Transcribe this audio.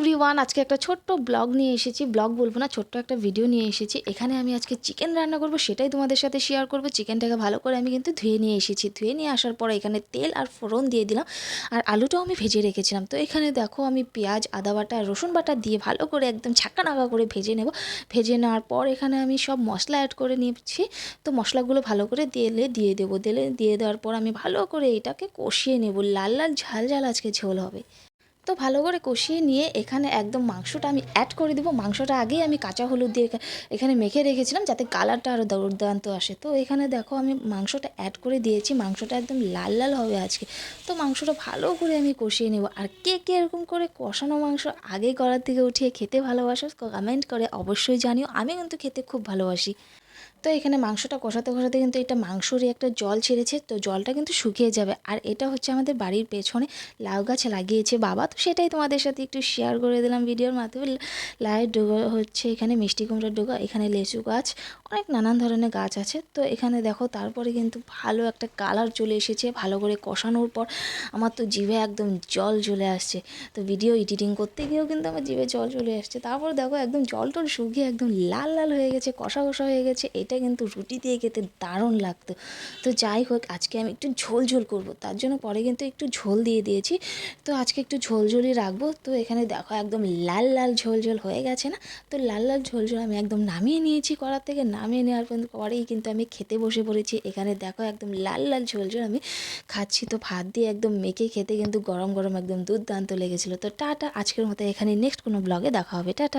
Everyone আজকে একটা ছোট্ট ব্লগ নিয়ে এসেছি। ব্লগ বলব না, ছোট্ট একটা ভিডিও নিয়ে এসেছি। এখানে আমি আজকে চিকেন রান্না করব, সেটাই তোমাদের সাথে শেয়ার করব। চিকেনটাকে ভালো করে আমি কিন্তু ধুয়ে নিয়ে এসেছি। ধুয়ে নিয়ে আসার পর এখানে তেল আর ফোড়ন দিয়ে দিলাম। আর আলুটাও আমি ভেজে রেখেছিলাম। তো এখানে দেখো, আমি পেঁয়াজ, আদা বাটা, রসুন বাটা দিয়ে ভালো করে একদম ছাক্কা নাকা করে ভেজে নেব। ভেজে নেওয়ার পর এখানে আমি সব মশলা অ্যাড করে নিচ্ছি তো মশলাগুলো ভালো করে তেলে দিয়ে দেবো। তেলে দিয়ে দেওয়ার পর আমি ভালো করে এটাকে কষিয়ে নেব। লাল লাল ঝাল ঝাল আজকে ঝোল হবে। তো ভালো করে কষিয়ে নিয়ে এখানে একদম মাংসটা আমি অ্যাড করে দেবো। মাংসটা আগেই আমি কাঁচা হলুদ দিয়ে এখানে মেখে রেখেছিলাম যাতে কালারটা আরও দুর্দান্ত আসে। তো এখানে দেখো আমি মাংসটা অ্যাড করে দিয়েছি। মাংসটা একদম লাল লাল হবে আজকে। তো মাংসটা ভালো করে আমি কষিয়ে নেব। আর কে কে এরকম করে কষানো মাংস আগে গলার থেকে উঠিয়ে খেতে ভালোবাসো কমেন্ট করে অবশ্যই জানিও। আমি কিন্তু খেতে খুব ভালোবাসি। তো এখানে মাংসটা কষাতে কষাতে কিন্তু এটা মাংসরই একটা জল ছেড়েছে, তো জলটা কিন্তু শুকিয়ে যাবে। আর এটা হচ্ছে আমাদের বাড়ির পেছনে লাউ গাছ লাগিয়েছে বাবা। তো সেটাই তোমাদের সাথে একটু শেয়ার করে দিলাম ভিডিওর মাধ্যমে। লাউয়ের ডোগা হচ্ছে এখানে মিষ্টি কুমড়ার ডোগা, এখানে লেচু গাছ, অনেক নানান ধরনের গাছ আছে। তো এখানে দেখো তারপরে কিন্তু ভালো একটা কালার চলে এসেছে ভালো করে কষানোর পর। আমার তো জিভে একদম জল চলে আসছে। তো ভিডিও এডিটিং করতে গিয়েও কিন্তু আমার জিভে জল চলে আসছে। তারপর দেখো একদম জল টল শুকিয়ে একদম লাল লাল হয়ে গেছে, কষা কষা হয়ে গেছে। এটা কিন্তু রুটি দিয়ে খেতে দারুণ লাগতো। তো যাই হোক, আজকে আমি একটু ঝোল ঝোল করব, তার জন্য পরে কিন্তু একটু ঝোল দিয়ে দিয়েছি। তো আজকে একটু ঝোল ঝোলই রাখব। তো এখানে দেখো, একদম লাল লাল ঝোল ঝোল হয়ে গেছে না? তো লাল লাল ঝোল ঝোল আমি একদম নামিয়ে নিয়েছি কড়ার থেকে। নামিয়ে নেওয়ার পর পরেই কিন্তু আমি খেতে বসে পড়েছি। এখানে দেখো, একদম লাল লাল ঝোল ঝোল আমি খাচ্ছি। তো ভাত দিয়ে একদম মেখে খেতে কিন্তু গরম গরম একদম দুর্দান্ত লেগেছিলো। তো টাটা, আজকের মতো এখানে নেক্সট কোনো ব্লগে দেখা হবে। টাটা।